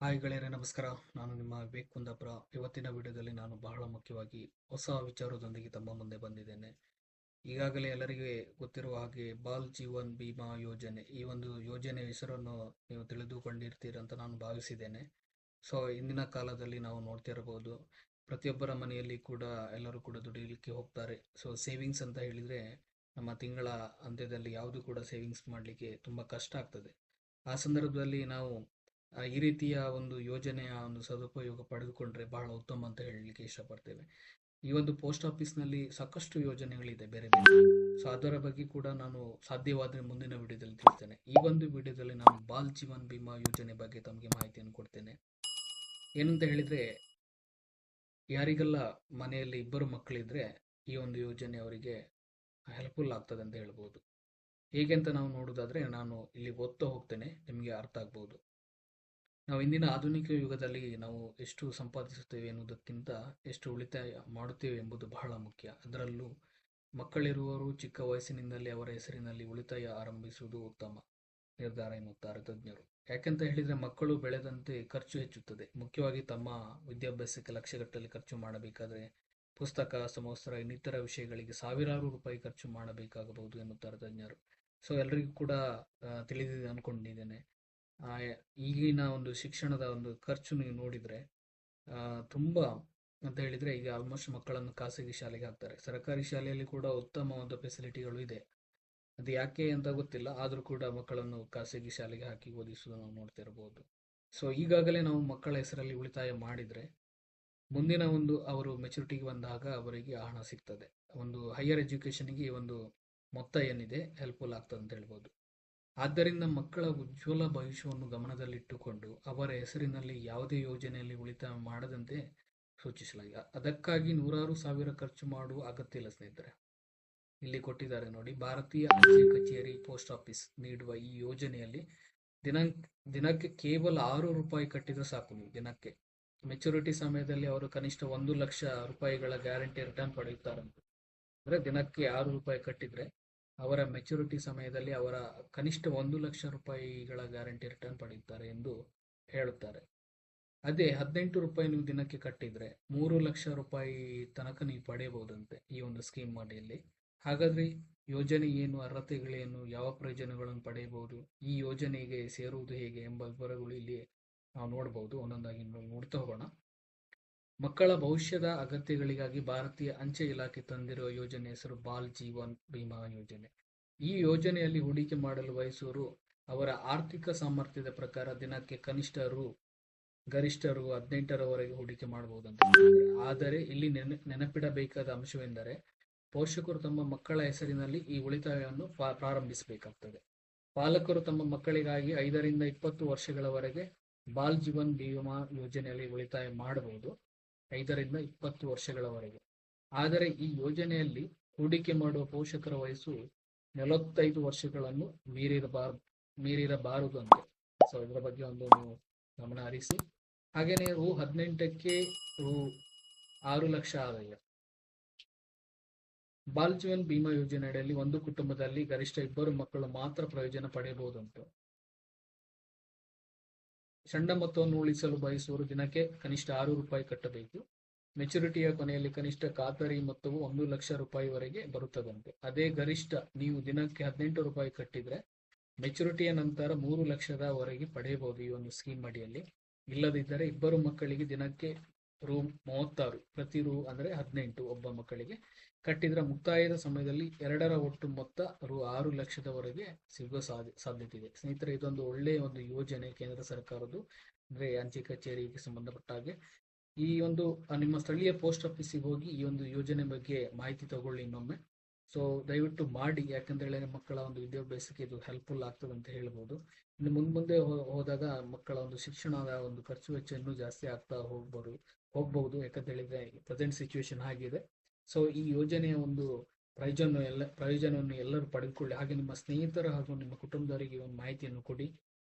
Hi ಗೆಳೆಯರೇ, ನಮಸ್ಕಾರ. ನಾನು ನಿಮ್ಮ ವಿವೇಕ್ ಕುಂದಾಪುರ ಇವತ್ತಿನ ವಿಡಿಯೋದಲ್ಲಿ ನಾನು ಬಹಳ ಮುಖ್ಯವಾಗಿ ಹೊಸ ವಿಚಾರದೊಂದಿಗೆ ತಮ್ಮ ಮುಂದೆ ಬಂದಿದ್ದೇನೆ. ಈಗಾಗಲೇ ಎಲ್ಲರಿಗೆ ಗೊತ್ತಿರುವ ಹಾಗೆ ಬಾಲ್ ಜೀವನ್ ಬಿಮಾ ಯೋಜನೆ, ಈ ಒಂದು ಯೋಜನೆ ಹೆಸರನ್ನು ನೀವು ತಿಳಿದುಕೊಂಡಿರ್ತೀರಂತ ಅಂತ ನಾನು ಭಾವಿಸಿದ್ದೇನೆ. ಸೊ ಇಂದಿನ ಕಾಲದಲ್ಲಿ ನಾವು ನೋಡ್ತಿರಬಹುದು ಪ್ರತಿಯೊಬ್ಬರ ಮನೆಯಲ್ಲಿ ಕೂಡ ಎಲ್ಲರೂ ಕೂಡ ದುಡಿಲಿಕ್ಕೆ ಹೋಗ್ತಾರೆ. ಸೊ ಸೇವಿಂಗ್ಸ್ ಅಂತ ಹೇಳಿದರೆ ನಮ್ಮ ತಿಂಗಳ ಅಂತ್ಯದಲ್ಲಿ ಯಾವುದು ಕೂಡ ಸೇವಿಂಗ್ಸ್ ಮಾಡಲಿಕ್ಕೆ ತುಂಬ ಕಷ್ಟ ಆಗ್ತದೆ. ಆ ಸಂದರ್ಭದಲ್ಲಿ ನಾವು ಈ ರೀತಿಯ ಒಂದು ಯೋಜನೆಯ ಒಂದು ಸದುಪಯೋಗ ಪಡೆದುಕೊಂಡ್ರೆ ಬಹಳ ಉತ್ತಮ ಅಂತ ಹೇಳಲಿಕ್ಕೆ ಇಷ್ಟಪಡ್ತೇವೆ ಈ ಒಂದು ಪೋಸ್ಟ್ ಆಫೀಸ್ನಲ್ಲಿ ಸಾಕಷ್ಟು ಯೋಜನೆಗಳಿದೆ ಬೇರೆ ಬೇರೆ. ಸೊ ಅದರ ಬಗ್ಗೆ ಕೂಡ ನಾನು ಸಾಧ್ಯವಾದರೆ ಮುಂದಿನ ವಿಡಿಯೋದಲ್ಲಿ ತಿಳಿಸ್ತೇನೆ. ಈ ಒಂದು ವಿಡಿಯೋದಲ್ಲಿ ನಾನು ಬಾಲ್ ಜೀವನ್ ಬಿಮಾ ಯೋಜನೆ ಬಗ್ಗೆ ತಮಗೆ ಮಾಹಿತಿಯನ್ನು ಕೊಡ್ತೇನೆ. ಏನಂತ ಹೇಳಿದ್ರೆ, ಯಾರಿಗೆಲ್ಲ ಮನೆಯಲ್ಲಿ ಇಬ್ಬರು ಮಕ್ಕಳಿದ್ರೆ ಈ ಒಂದು ಯೋಜನೆ ಅವರಿಗೆ ಹೆಲ್ಪ್ಫುಲ್ ಆಗ್ತದೆ ಅಂತ ಹೇಳ್ಬೋದು. ಹೇಗೆ ಅಂತ ನಾವು ನೋಡೋದಾದರೆ ನಾನು ಇಲ್ಲಿ ಓದ್ತಾ ಹೋಗ್ತೇನೆ, ನಿಮಗೆ ಅರ್ಥ ಆಗ್ಬೋದು. ನಾವು ಇಂದಿನ ಆಧುನಿಕ ಯುಗದಲ್ಲಿ ನಾವು ಎಷ್ಟು ಸಂಪಾದಿಸುತ್ತೇವೆ ಎನ್ನುವುದಕ್ಕಿಂತ ಎಷ್ಟು ಉಳಿತಾಯ ಮಾಡುತ್ತೇವೆ ಎಂಬುದು ಬಹಳ ಮುಖ್ಯ. ಅದರಲ್ಲೂ ಮಕ್ಕಳಿರುವವರು ಚಿಕ್ಕ ವಯಸ್ಸಿನಿಂದಲೇ ಅವರ ಹೆಸರಿನಲ್ಲಿ ಉಳಿತಾಯ ಆರಂಭಿಸುವುದು ಉತ್ತಮ ನಿರ್ಧಾರ ಎನ್ನುತ್ತಾರೆ ತಜ್ಞರು. ಯಾಕೆಂತ ಹೇಳಿದರೆ ಮಕ್ಕಳು ಬೆಳೆದಂತೆ ಖರ್ಚು ಹೆಚ್ಚುತ್ತದೆ. ಮುಖ್ಯವಾಗಿ ತಮ್ಮ ವಿದ್ಯಾಭ್ಯಾಸಕ್ಕೆ ಲಕ್ಷಗಟ್ಟಲೆ ಖರ್ಚು ಮಾಡಬೇಕಾದರೆ ಪುಸ್ತಕ ಸಮವಸ್ತ್ರ ಇನ್ನಿತರ ವಿಷಯಗಳಿಗೆ ಸಾವಿರಾರು ರೂಪಾಯಿ ಖರ್ಚು ಮಾಡಬೇಕಾಗಬಹುದು ಎನ್ನುತ್ತಾರೆ ತಜ್ಞರು. ಸೊ ಎಲ್ಲರಿಗೂ ಕೂಡ ತಿಳಿದಿದೆ ಅನ್ಕೊಂಡಿದ್ದೇನೆ. ಆ, ಈಗಿನ ಒಂದು ಶಿಕ್ಷಣದ ಒಂದು ಖರ್ಚು ನೀವು ನೋಡಿದರೆ ತುಂಬ ಅಂತ ಹೇಳಿದರೆ ಈಗ ಆಲ್ಮೋಸ್ಟ್ ಮಕ್ಕಳನ್ನು ಖಾಸಗಿ ಶಾಲೆಗೆ ಹಾಕ್ತಾರೆ. ಸರ್ಕಾರಿ ಶಾಲೆಯಲ್ಲಿ ಕೂಡ ಉತ್ತಮ ಒಂದು ಫೆಸಿಲಿಟಿಗಳು ಇದೆ. ಅದು ಯಾಕೆ ಅಂತ ಗೊತ್ತಿಲ್ಲ. ಆದರೂ ಕೂಡ ಮಕ್ಕಳನ್ನು ಖಾಸಗಿ ಶಾಲೆಗೆ ಹಾಕಿ ಓದಿಸೋದು ನಾವು ನೋಡ್ತಿರ್ಬೋದು. ಸೊ ಈಗಾಗಲೇ ನಾವು ಮಕ್ಕಳ ಹೆಸರಲ್ಲಿ ಉಳಿತಾಯ ಮಾಡಿದರೆ, ಮುಂದಿನ ಒಂದು ಅವರು ಮೆಚುರಿಟಿಗೆ ಬಂದಾಗ ಅವರಿಗೆ ಆ ಹಣ ಸಿಗ್ತದೆ. ಒಂದು ಹೈಯರ್ ಎಜುಕೇಷನ್ಗೆ ಒಂದು ಮೊತ್ತ ಏನಿದೆ ಹೆಲ್ಪ್ಫುಲ್ ಆಗ್ತದೆ ಅಂತ ಹೇಳ್ಬೋದು. ಆದ್ದರಿಂದ ಮಕ್ಕಳ ಉಜ್ವಲ ಭವಿಷ್ಯವನ್ನು ಗಮನದಲ್ಲಿಟ್ಟುಕೊಂಡು ಅವರ ಹೆಸರಿನಲ್ಲಿ ಯಾವುದೇ ಯೋಜನೆಯಲ್ಲಿ ಉಳಿತಾಯ ಮಾಡದಂತೆ ಸೂಚಿಸಲಾಗಿದೆ. ಅದಕ್ಕಾಗಿ ನೂರಾರು ಸಾವಿರ ಖರ್ಚು ಮಾಡುವ ಅಗತ್ಯ ಇಲ್ಲ ಸ್ನೇಹಿತರೆ. ಇಲ್ಲಿ ಕೊಟ್ಟಿದ್ದಾರೆ ನೋಡಿ, ಭಾರತೀಯ ಅಂಚೆ ಕಚೇರಿ ಪೋಸ್ಟ್ ಆಫೀಸ್ ನೀಡುವ ಈ ಯೋಜನೆಯಲ್ಲಿ ದಿನಾಂಕ ದಿನಕ್ಕೆ ಕೇವಲ ಆರು ರೂಪಾಯಿ ಕಟ್ಟಿದ್ರೆ ಸಾಕು ನೀವು ದಿನಕ್ಕೆ. ಮೆಚುರಿಟಿ ಸಮಯದಲ್ಲಿ ಅವರು ಕನಿಷ್ಠ ಒಂದು ಲಕ್ಷ ರೂಪಾಯಿಗಳ ಗ್ಯಾರಂಟಿ ರಿಟರ್ನ್ ಪಡೆಯುತ್ತಾರಂತೆ. ಅಂದ್ರೆ ದಿನಕ್ಕೆ ಆರು ರೂಪಾಯಿ ಕಟ್ಟಿದ್ರೆ ಅವರ ಮೆಚುರಿಟಿ ಸಮಯದಲ್ಲಿ ಅವರ ಕನಿಷ್ಠ ಒಂದು ಲಕ್ಷ ರೂಪಾಯಿಗಳ ಗ್ಯಾರಂಟಿ ರಿಟರ್ನ್ ಪಡೆಯುತ್ತಾರೆ ಎಂದು ಹೇಳುತ್ತಾರೆ. ಅದೇ ಹದಿನೆಂಟು ರೂಪಾಯಿ ನೀವು ದಿನಕ್ಕೆ ಕಟ್ಟಿದ್ರೆ ಮೂರು ಲಕ್ಷ ರೂಪಾಯಿ ತನಕ ನೀವು ಪಡೆಯಬಹುದಂತೆ ಈ ಒಂದು ಸ್ಕೀಮ್ ಮಾಡಿಯಲ್ಲಿ ಹಾಗಾದ್ರೆ ಯೋಜನೆ ಏನು, ಅರ್ಹತೆಗಳೇನು, ಯಾವ ಪ್ರಯೋಜನಗಳನ್ನು ಪಡೆಯಬಹುದು, ಈ ಯೋಜನೆಗೆ ಸೇರುವುದು ಹೇಗೆ ಎಂಬ ವಿವರಗಳು ಇಲ್ಲಿ ನಾವು ನೋಡಬಹುದು ಒಂದೊಂದಾಗಿ ನೋಡ್ತಾ ಹೋಗೋಣ. ಮಕ್ಕಳ ಭವಿಷ್ಯದ ಅಗತ್ಯಗಳಿಗಾಗಿ ಭಾರತೀಯ ಅಂಚೆ ಇಲಾಖೆ ತಂದಿರುವ ಯೋಜನೆ ಹೆಸರು ಬಾಲ್ ಜೀವನ್ ಬಿಮಾ ಯೋಜನೆ. ಈ ಯೋಜನೆಯಲ್ಲಿ ಹೂಡಿಕೆ ಮಾಡಲು ಬಯಸುವರು ಅವರ ಆರ್ಥಿಕ ಸಾಮರ್ಥ್ಯದ ಪ್ರಕಾರ ದಿನಕ್ಕೆ ಕನಿಷ್ಠ ರು, ಗರಿಷ್ಠ ರು ಹದಿನೆಂಟರವರೆಗೆ ಹೂಡಿಕೆ ಮಾಡಬಹುದಂತ ಆದರೆ ಇಲ್ಲಿ ನೆನ, ನೆನಪಿಡಬೇಕಾದ ಅಂಶವೆಂದರೆ ಪೋಷಕರು ತಮ್ಮ ಮಕ್ಕಳ ಹೆಸರಿನಲ್ಲಿ ಈ ಉಳಿತಾಯವನ್ನು ಪ್ರಾರಂಭಿಸಬೇಕಾಗ್ತದೆ. ಪಾಲಕರು ತಮ್ಮ ಮಕ್ಕಳಿಗಾಗಿ ಐದರಿಂದ ಇಪ್ಪತ್ತು ವರ್ಷಗಳವರೆಗೆ ಬಾಲ್ ಜೀವನ್ ಬಿಮಾ ಯೋಜನೆಯಲ್ಲಿ ಉಳಿತಾಯ ಮಾಡಬಹುದು. ಐದರಿಂದ ಇಪ್ಪತ್ತು ವರ್ಷಗಳವರೆಗೆ. ಆದರೆ ಈ ಯೋಜನೆಯಲ್ಲಿ ಹೂಡಿಕೆ ಮಾಡುವ ಪೋಷಕರ ವಯಸ್ಸು ನಲವತ್ತೈದು ವರ್ಷಗಳನ್ನು ಮೀರಿರಬಾರ ಮೀರಿರಬಾರದು ಅಂತೆ ಸೊ ಇದರ ಬಗ್ಗೆ ಒಂದು ನೀವು ಗಮನ ಹರಿಸಿ. ಹಾಗೆಯೇ ರು ಹದಿನೆಂಟಕ್ಕೆ ರು ಆರು ಲಕ್ಷ ಆದಾಯ. ಬಾಲ್ ಜೀವನ್ ಯೋಜನೆ ಅಡಿಯಲ್ಲಿ ಒಂದು ಕುಟುಂಬದಲ್ಲಿ ಗರಿಷ್ಠ ಇಬ್ಬರು ಮಕ್ಕಳು ಮಾತ್ರ ಪ್ರಯೋಜನ ಪಡೆಯಬಹುದಂತೆ. ಸಣ್ಣ ಮೊತ್ತವನ್ನು ಉಳಿಸಲು ಬಯಸುವರು ದಿನಕ್ಕೆ ಕನಿಷ್ಠ ಆರು ರೂಪಾಯಿ ಕಟ್ಟಬೇಕು. ಮೆಚುರಿಟಿಯ ಕೊನೆಯಲ್ಲಿ ಕನಿಷ್ಠ ಖಾತರಿ ಮೊತ್ತವು ಒಂದು ಲಕ್ಷ ರೂಪಾಯಿವರೆಗೆ ಬರುತ್ತದಂತೆ. ಅದೇ ಗರಿಷ್ಠ ನೀವು ದಿನಕ್ಕೆ ಹದಿನೆಂಟು ರೂಪಾಯಿ ಕಟ್ಟಿದ್ರೆ ಮೆಚುರಿಟಿಯ ನಂತರ ಮೂರು ಲಕ್ಷದವರೆಗೆ ಪಡೆಯಬಹುದು ಈ ಒಂದು ಸ್ಕೀಮ್ ಅಡಿಯಲ್ಲಿ. ಇಲ್ಲದಿದ್ದರೆ ಇಬ್ಬರು ಮಕ್ಕಳಿಗೆ ದಿನಕ್ಕೆ ರು ಮೂವತ್ತಾರು, ಪ್ರತಿ ರೂ ಅಂದರೆ ಹದಿನೆಂಟು ಒಬ್ಬ ಮಕ್ಕಳಿಗೆ. ಕಟ್ಟಿದ್ರೆ ಮುಕ್ತಾಯದ ಸಮಯದಲ್ಲಿ ಎರಡರ ಒಟ್ಟು ಮೊತ್ತ ರು ಆರು ಲಕ್ಷದವರೆಗೆ ಸಿಗುವ ಸಾಧ್ಯ ಸಾಧ್ಯತೆ ಇದೆ ಸ್ನೇಹಿತರೆ, ಇದೊಂದು ಒಳ್ಳೆಯ ಒಂದು ಯೋಜನೆ ಕೇಂದ್ರ ಸರ್ಕಾರದ್ದು ಅಂದ್ರೆ ಅಂಚೆ ಕಚೇರಿಗೆ ಸಂಬಂಧಪಟ್ಟ ಹಾಗೆ. ಈ ಒಂದು ನಿಮ್ಮ ಸ್ಥಳೀಯ ಪೋಸ್ಟ್ ಆಫೀಸಿಗೆ ಹೋಗಿ ಈ ಒಂದು ಯೋಜನೆ ಬಗ್ಗೆ ಮಾಹಿತಿ ತಗೊಳ್ಳಿ ಇನ್ನೊಮ್ಮೆ. ಸೊ ದಯವಿಟ್ಟು ಮಾಡಿ, ಯಾಕಂದ್ರೆ ಮಕ್ಕಳ ಒಂದು ವಿದ್ಯಾಭ್ಯಾಸಕ್ಕೆ ಇದು ಹೆಲ್ಪ್ಫುಲ್ ಆಗ್ತದೆ ಅಂತ ಹೇಳ್ಬೋದು. ಇನ್ನು ಮುಂದೆ ಹೋದಾಗ ಮಕ್ಕಳ ಒಂದು ಶಿಕ್ಷಣದ ಒಂದು ಖರ್ಚು ವೆಚ್ಚ ಇನ್ನೂ ಜಾಸ್ತಿ ಆಗ್ತಾ ಹೋಗ್ಬೋದು ಹೋಗ್ಬಹುದು ಯಾಕಂತ ಹೇಳಿದ್ರೆ ಪ್ರೆಸೆಂಟ್ ಸಿಚುವೇಶನ್ ಆಗಿದೆ ಸೊ ಈ ಯೋಜನೆಯ ಒಂದು ಪ್ರಯೋಜನ ಎಲ್ಲ, ಪ್ರಯೋಜನವನ್ನು ಎಲ್ಲರೂ ಪಡೆದುಕೊಳ್ಳಿ. ಹಾಗೆ ನಿಮ್ಮ ಸ್ನೇಹಿತರು ಹಾಗೂ ನಿಮ್ಮ ಕುಟುಂಬದವರಿಗೆ ಒಂದು ಮಾಹಿತಿಯನ್ನು ಕೊಡಿ.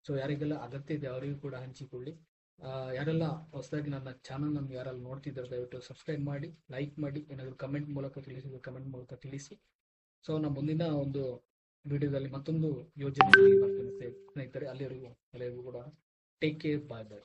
ಸೊ ಯಾರಿಗೆಲ್ಲ ಅಗತ್ಯ ಇದೆ ಅವರಿಗೂ ಕೂಡ ಹಂಚಿಕೊಳ್ಳಿ. ಯಾರೆಲ್ಲ ಹೊಸದಾಗಿ ನನ್ನ ಚಾನಲ್ ಅನ್ನು ಯಾರೆಲ್ಲ ನೋಡ್ತಿದ್ದಾರೆ, ದಯವಿಟ್ಟು ಸಬ್ಸ್ಕ್ರೈಬ್ ಮಾಡಿ ಲೈಕ್ ಮಾಡಿ, ಏನಾದರೂ ಕಮೆಂಟ್ ಮೂಲಕ ತಿಳಿಸಿದ್ರೆ ಕಮೆಂಟ್ ಮೂಲಕ ತಿಳಿಸಿ. ಸೊ ನಮ್ಮ ಮುಂದಿನ ಒಂದು ವಿಡಿಯೋದಲ್ಲಿ ಮತ್ತೊಂದು ಯೋಜನೆ ಸ್ನೇಹಿತರೆ ಅಲ್ಲಿವರೆಗೂ ಎಲ್ಲರಿಗೂ ಕೂಡ ಟೇಕ್ ಕೇರ್ ಬಾಯ್ ಬಾಯ್